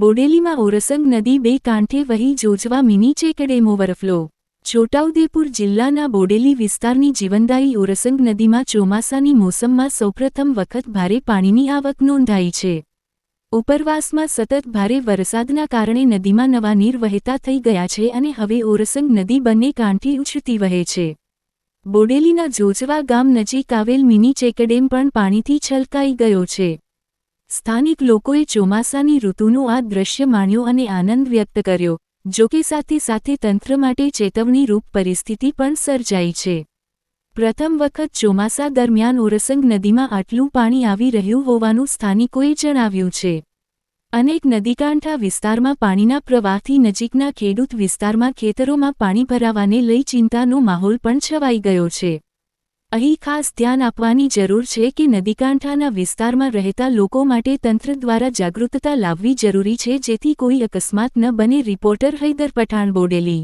બોડેલીમાં ઓરસંગ નદી બે કાંઠે વહી Jojwa mini check dam overflow Chhota Udepur જિલ્લાના બોડેલી વિસ્તારની જીવનદાયી ઓરસંગ નદીમાં ચોમાસાની મોસમમાં સૌપ્રથમ વખત ભારે પાણીની આવક નોંધાઈ છે. ઉપરવાસમાં સતત ભારે વરસાદના કારણે નદીમાં નવા નીર વહેતા થઈ ગયા છે અને હવે ઓરસંગ નદી બંને કાંઠે ઉછળતી વહે છે. બોડેલીના જોજવા ગામ નજીક આવેલ મિની ચેકડેમ પણ પાણીથી છલકાઈ ગયો છે. સ્થાનિક લોકોએ ચોમાસાની ઋતુનું આ દ્રશ્ય માણ્યો અને આનંદ વ્યક્ત કર્યો જોકે સાથે સાથે તંત્ર માટે ચેતવણીરૂપ પરિસ્થિતિ પણ સર્જાઈ છે. પ્રથમ વખત ચોમાસા દરમિયાન ઓરસંગ નદીમાં આટલું પાણી આવી રહ્યું હોવાનું સ્થાનિકોએ જણાવ્યું છે. અનેક નદીકાંઠા વિસ્તારમાં પાણીના પ્રવાહથી નજીકના ખેડૂત વિસ્તારમાં ખેતરોમાં પાણી ભરાવાને લઈ ચિંતાનો માહોલ પણ છવાઈ ગયો છે. અહીં ખાસ ધ્યાન આપવાની જરૂર છે કે નદીકાંઠાના વિસ્તારમાં રહેતા લોકો માટે તંત્ર દ્વારા જાગૃતતા લાવવી જરૂરી છે જેથી કોઈ અકસ્માત ન બને, રિપોર્ટર હૈદર પઠાણ બોડેલી